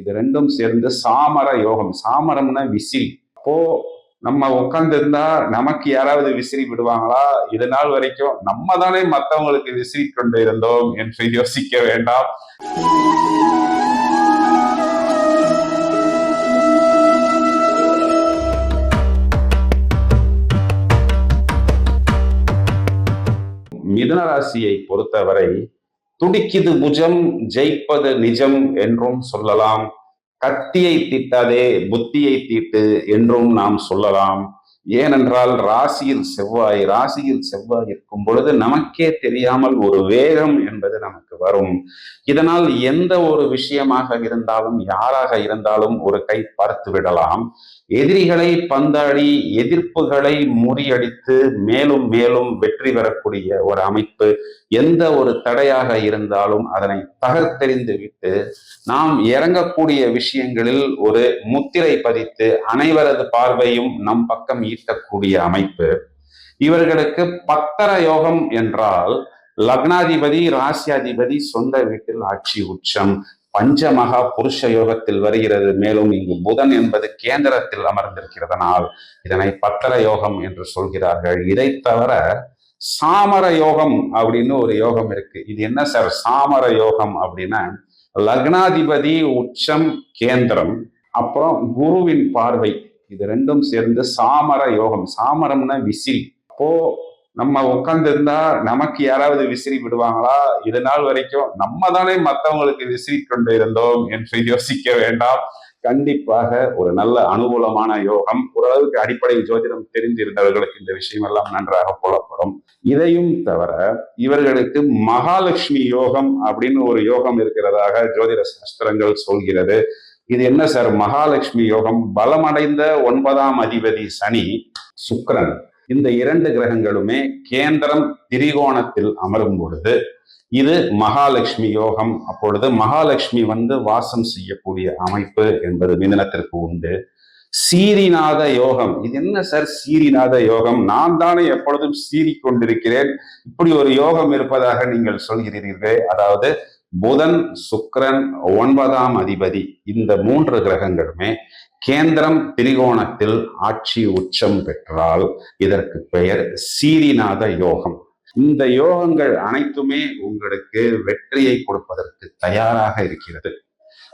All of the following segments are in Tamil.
இது ரெண்டும் சேர்ந்து சாமர யோகம். சாமரம்னா விசிறி. அப்போ நம்ம உட்கார்ந்து இருந்தா நமக்கு யாராவது விசிறி விடுவாங்களா? இது நாள் வரைக்கும் நம்ம தானே மற்றவங்களுக்கு விசிறி கொண்டு இருந்தோம் என்று யோசிக்க வேண்டாம். மிதுன ராசியை பொறுத்தவரை துடிக்குது புஜம் ஜெயிப்பது நிஜம் என்றும் சொல்லலாம். கத்தியை தீட்டாதே புத்தியை தீட்டு என்றும் நாம் சொல்லலாம். ஏனென்றால் ராசியில் செவ்வாய் ராசியில் செவ்வாய் இருக்கும் பொழுது நமக்கே தெரியாமல் ஒரு வேகம் என்பது நமக்கு வரும். இதனால் எந்த ஒரு விஷயமாக இருந்தாலும் யாராக இருந்தாலும் ஒரு கை பார்த்து விடலாம். எதிரிகளை பந்தாடி எதிர்ப்புகளை முறியடித்து மேலும் மேலும் வெற்றி பெறக்கூடிய ஒரு அமைப்பு எந்த ஒரு தடையாக இருந்தாலும் அதனை தகர்த்தெறிந்து விட்டு நாம் இறங்கக்கூடிய விஷயங்களில் ஒரு முத்திரை பதித்து அனைவரது பார்வையும் நம் பக்கம் ஈர்க்கக்கூடிய அமைப்பு. இவர்களுக்கு பத்தர யோகம் என்றால் லக்னாதிபதி ராசியாதிபதி சொந்த வீட்டில் ஆட்சி உச்சம். பஞ்சமகா புருஷ யோகத்தில் வருகிறது. மேலும் இங்கு புதன் என்பது கேந்திரத்தில் அமர்ந்திருக்கிறதனால் இதனை பத்தர யோகம் என்று சொல்கிறார்கள். இதை தவிர சாமர யோகம் அப்படின்னு ஒரு யோகம் இருக்கு. இது என்ன சார்? சாமர யோகம் அப்படின்னா லக்னாதிபதி உச்சம் கேந்திரம் அப்புறம் குருவின் பார்வை. இது ரெண்டும் சேர்ந்து சாமர யோகம். சாமரம்னா விசிறி. அப்போ நம்ம உட்கார்ந்து இருந்தா நமக்கு யாராவது விசிறி விடுவாங்களா? இது நாள் வரைக்கும் நம்ம தானே மற்றவங்களுக்கு விசிறி கொண்டு இருந்தோம் என்று யோசிக்க வேண்டாம். கண்டிப்பாக ஒரு நல்ல அனுகூலமான யோகம் ஓரளவுக்கு அடிப்படை ஜோதிடம் தெரிந்திருந்தவர்களுக்கு இந்த விஷயம் எல்லாம் நன்றாக புலப்படும். இதையும் தவிர இவர்களுக்கு மகாலட்சுமி யோகம் அப்படின்னு ஒரு யோகம் இருக்கிறதாக ஜோதிட சாஸ்திரங்கள் சொல்கிறது. இது என்ன சார்? மகாலட்சுமி யோகம். பலமடைந்த ஒன்பதாம் அதிபதி சனி சுக்கரன். இந்த இரண்டு கிரகங்களுமே கேந்திரம் திரிகோணத்தில் அமரும் பொழுது இது மகாலட்சுமி யோகம். அப்பொழுது மகாலட்சுமி வந்து வாசம் செய்யக்கூடிய அமைப்பு என்பது மிதனத்திற்கு உண்டு. சீரிநாத யோகம். இது என்ன சார் சீரிநாத யோகம்? நான் தானே எப்பொழுதும் சீறி கொண்டிருக்கிறேன். இப்படி ஒரு யோகம் இருப்பதாக நீங்கள் சொல்கிறீர்கள். அதாவது புதன் சுக்கிரன் ஒன்பதாம் அதிபதி இந்த மூன்று கிரகங்களுமே கேந்திரம் திரிகோணத்தில் ஆட்சி உச்சம் பெற்றால் இதற்கு பெயர் சீரிநாத யோகம். இந்த யோகங்கள் அனைத்துமே உங்களுக்கு வெற்றியை கொடுப்பதற்கு தயாராக இருக்கிறது.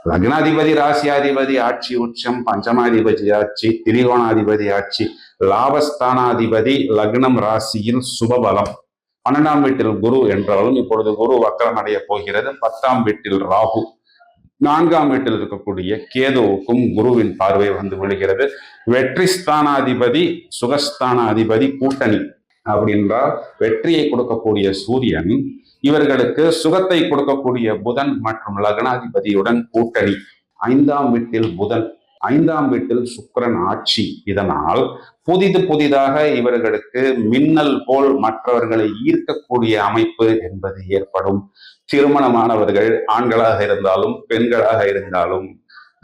லக்னாதிபதி ராசியாதிபதி ஆட்சி உச்சம் பஞ்சமாதிபதி ஆட்சி திரிகோணாதிபதி ஆட்சி லாபஸ்தானாதிபதி லக்னம் ராசியில் சுபபலம். பன்னெண்டாம் வீட்டில் குரு என்றாலும் இப்பொழுது குரு வக்கரம் அடைய போகிறது. பத்தாம் வீட்டில் ராகு. நான்காம் வீட்டில் இருக்கக்கூடிய கேதுவுக்கும் குருவின் பார்வை வந்து விழுகிறது. வெற்றி ஸ்தானாதிபதி சுகஸ்தானாதிபதி கூட்டணி. அப்படின்றால் வெற்றியை கொடுக்கக்கூடிய சூரியன் இவர்களுக்கு சுகத்தை கொடுக்கக்கூடிய புதன் மற்றும் லக்னாதிபதியுடன் கூட்டணி. ஐந்தாம் வீட்டில் புதன் ஐந்தாம் வீட்டில் சுக்கரன் ஆட்சி. இதனால் புதிது புதிதாக இவர்களுக்கு மின்னல் போல் மற்றவர்களை ஈர்க்கக்கூடிய அமைப்பு என்பது ஏற்படும். திருமணமானவர்கள் ஆண்களாக இருந்தாலும் பெண்களாக இருந்தாலும்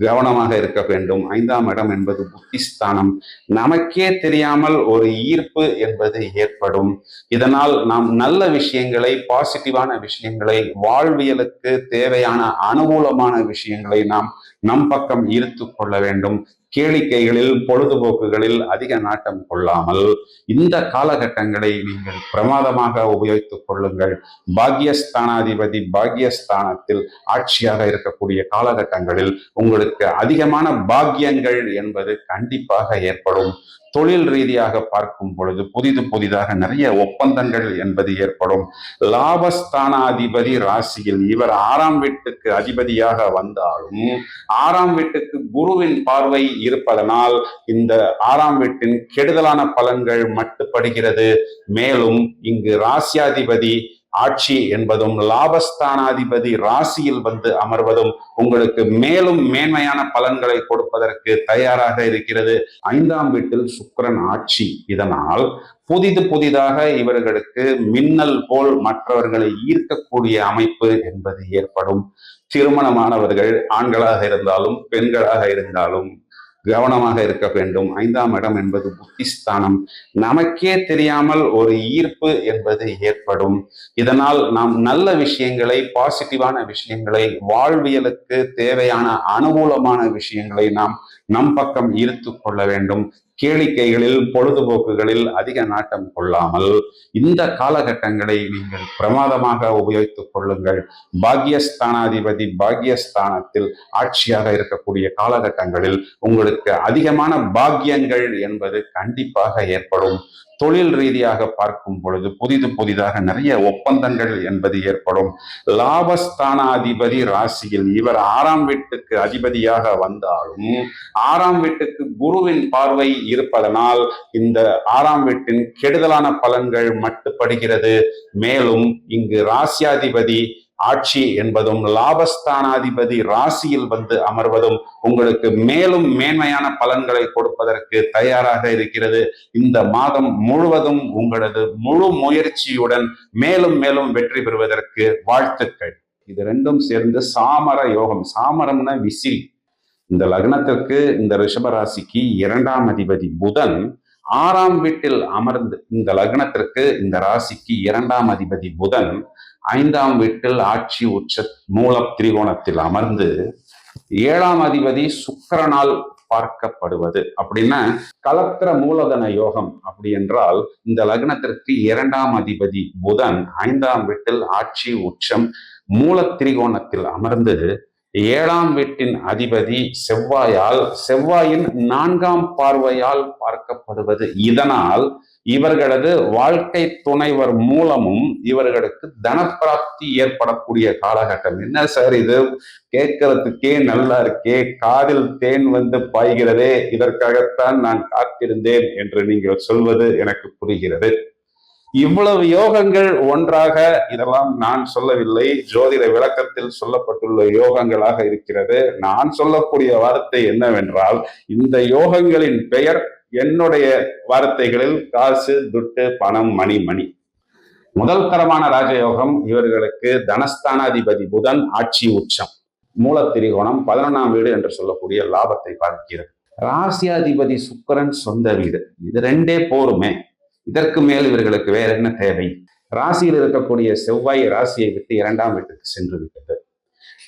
கவனமாக இருக்க வேண்டும். ஐந்தாம் இடம் என்பது புத்திஸ்தானம். நமக்கே தெரியாமல் ஒரு ஈர்ப்பு என்பது ஏற்படும். இதனால் நாம் நல்ல விஷயங்களை பாசிட்டிவான விஷயங்களை வாழ்வியலுக்கு தேவையான அனுகூலமான விஷயங்களை நாம் நம் பக்கம் ஈர்த்து கொள்ள வேண்டும். கேளிக்கைகளில் பொழுதுபோக்குகளில் அதிக நாட்டம் கொள்ளாமல் இந்த காலகட்டங்களை நீங்கள் பிரமாதமாக உபயோகித்துக் கொள்ளுங்கள். பாக்யஸ்தானாதிபதி பாக்யஸ்தானத்தில் ஆட்சியாக இருக்கக்கூடிய காலகட்டங்களில் உங்களுக்கு அதிகமான பாக்கியங்கள் என்பது கண்டிப்பாக ஏற்படும். தொழில் ரீதியாக பார்க்கும் பொழுது புதிது புதிதாக நிறைய ஒப்பந்தங்கள் என்பது ஏற்படும். லாபஸ்தானாதிபதி ராசியில் இவர் ஆறாம் வீட்டுக்கு அதிபதியாக வந்தாலும் ஆறாம் வீட்டுக்கு குருவின் பார்வை இருப்பதனால் இந்த ஆறாம் வீட்டின் கெடுதலான பலன்கள் மட்டுப்படுகிறது. மேலும் இங்கு ராசியாதிபதி ஆட்சி என்பதும் லாபஸ்தானாதிபதி ராசியில் வந்து அமர்வதும் உங்களுக்கு மேலும் மேன்மையான பலன்களை கொடுப்பதற்கு தயாராக இருக்கிறது. ஐந்தாம் வீட்டில் சுக்கிரன் ஆட்சி. இதனால் புதிது புதிதாக இவர்களுக்கு மின்னல் போல் மற்றவர்களை ஈர்க்கக்கூடிய அமைப்பு என்பது ஏற்படும். திருமணமானவர்கள் ஆண்களாக இருந்தாலும் பெண்களாக இருந்தாலும் கவனமாக இருக்க வேண்டும். ஐந்தாம் இடம் என்பது புத்திஸ்தானம். நமக்கே தெரியாமல் ஒரு ஈர்ப்பு என்பது ஏற்படும். இதனால் நாம் நல்ல விஷயங்களை பாசிட்டிவான விஷயங்களை வாழ்வியலுக்கு தேவையான அனுகூலமான விஷயங்களை நாம் நம் பக்கம் ஈர்த்து கொள்ள வேண்டும். கேளிக்கைகளில் பொழுதுபோக்குகளில் அதிக நாட்டம் கொள்ளாமல் இந்த காலகட்டங்களை நீங்கள் பிரமாதமாக உபயோகித்துக் கொள்ளுங்கள். பாக்யஸ்தானாதிபதி பாக்யஸ்தானத்தில் ஆட்சியாக இருக்கக்கூடிய காலகட்டங்களில் உங்களுக்கு அதிகமான பாக்கியங்கள் என்பது கண்டிப்பாக ஏற்படும். தொழில் ரீதியாக பார்க்கும் பொழுது புதிது புதிதாக நிறைய ஒப்பந்தங்கள் என்பது ஏற்படும். லாபஸ்தானாதிபதி ராசியில் இவர் ஆறாம் வீட்டுக்கு அதிபதியாக வந்தாலும் ஆறாம் வீட்டுக்கு குருவின் பார்வை இருப்பதனால் இந்த ஆறாம் வீட்டின் கெடுதலான பலன்கள் மட்டுப்படுகிறது. மேலும் இங்கு ராசியாதிபதி ஆட்சி என்பதும் லாபஸ்தானாதிபதி ராசியில் வந்து அமர்வதும் உங்களுக்கு மேலும் மேன்மையான பலன்களை கொடுப்பதற்கு தயாராக இருக்கிறது. இந்த மாதம் முழுவதும் உங்களது முழு முயற்சியுடன் மேலும் மேலும் வெற்றி பெறுவதற்கு வாழ்த்துக்கள். இது ரெண்டும் சேர்ந்து சாமர யோகம். சாமரம்னா விசில். இந்த லக்னத்திற்கு இந்த ரிஷபராசிக்கு இரண்டாம் அதிபதி புதன் ஆறாம் வீட்டில் அமர்ந்து இந்த லக்னத்திற்கு இந்த ராசிக்கு இரண்டாம் அதிபதி புதன் ஐந்தாம் வீட்டில் ஆட்சி உச்ச மூல திரிகோணத்தில் அமர்ந்து ஏழாம் அதிபதி சுக்கரனால் பார்க்கப்படுவது. அப்படின்னா கலத்திர மூலதன யோகம் அப்படி என்றால் இந்த லக்னத்திற்கு இரண்டாம் அதிபதி புதன் ஐந்தாம் வீட்டில் ஆட்சி உச்சம் மூல திரிகோணத்தில் அமர்ந்து ஏழாம் வீட்டின் அதிபதி செவ்வாயால் செவ்வாயின் நான்காம் பார்வையால் பார்க்கப்படுவது. இதனால் இவர்களது வாழ்க்கை துணைவர் மூலமும் இவர்களுக்கு தனப்பிராப்தி ஏற்படக்கூடிய காலகட்டம். என்ன சார் இது? கேட்கறதுக்கே நல்லா இருக்கே காதில் தேன் வந்து பாய்கிறதே இதற்காகத்தான் நான் காத்திருந்தேன் என்று நீங்கள் சொல்வது எனக்கு புரிகிறது. இவ்வளவு யோகங்கள் ஒன்றாக இதெல்லாம் நான் சொல்லவில்லை. ஜோதிட விளக்கத்தில் சொல்லப்பட்டுள்ள யோகங்களாக இருக்கிறது. நான் சொல்லக்கூடிய வார்த்தை என்னவென்றால் இந்த யோகங்களின் பெயர் என்னுடைய வார்த்தைகளில் காசு துட்டு பணம் மணி மணி. முதல் தரமான ராஜயோகம் இவர்களுக்கு தனஸ்தானாதிபதி புதன் ஆட்சி உச்சம். மூலத்திரிகோணம் பதினொன்றாம் வீடு என்று சொல்லக்கூடிய லாபத்தை பார்க்கிறது. ராசியாதிபதி சுக்கரன் சொந்த வீடு. இது ரெண்டே போருமே. இதற்கு மேல் இவர்களுக்கு வேற என்ன தேவை? ராசியில் இருக்கக்கூடிய செவ்வாய் ராசியை விட்டு இரண்டாம் வீட்டுக்கு சென்று விட்டது.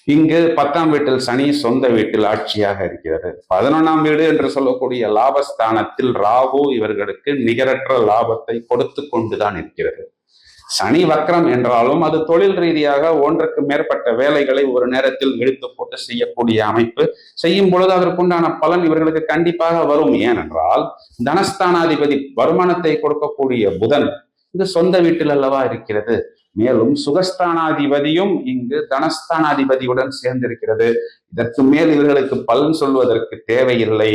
இங்கு பத்தாம் வீட்டில் சனி சொந்த வீட்டில் ஆட்சியாக இருக்கிறது. பதினொன்றாம் வீடு என்று சொல்லக்கூடிய லாபஸ்தானத்தில் ராகு இவர்களுக்கு நிகரற்ற லாபத்தை கொடுத்து கொண்டுதான் இருக்கிறது. சனி வக்ரம் என்றாலும் அது தொழில் ரீதியாக ஒன்றுக்கு மேற்பட்ட வேலைகளை ஒரு நேரத்தில் இழுத்து போட்டு செய்யக்கூடிய அமைப்பு. செய்யும் பொழுது அதற்குண்டான பலன் இவர்களுக்கு கண்டிப்பாக வரும். ஏனென்றால் தனஸ்தானாதிபதி வருமானத்தை கொடுக்கக்கூடிய புதன் இது சொந்த வீட்டில் அல்லவா இருக்கிறது. மேலும் சுகஸ்தானாதிபதியும் இங்கு தனஸ்தானாதிபதியுடன் சேர்ந்திருக்கிறது. இதற்கு மேல் இவர்களுக்கு பலன் சொல்வதற்கு தேவையில்லை.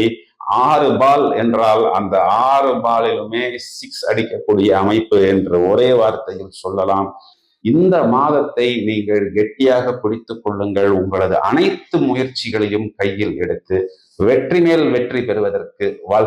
ஆறு பால் என்றால் அந்த ஆறு பாலிலுமே சிக்ஸ் அடிக்கக்கூடிய அமைப்பு என்று ஒரே வார்த்தையில் சொல்லலாம். இந்த மாதத்தை நீங்கள் கெட்டியாக பிடித்துக் கொள்ளுங்கள். உங்களது அனைத்து முயற்சிகளையும் கையில் எடுத்து வெற்றி மேல் வெற்றி பெறுவதற்கு வாழ்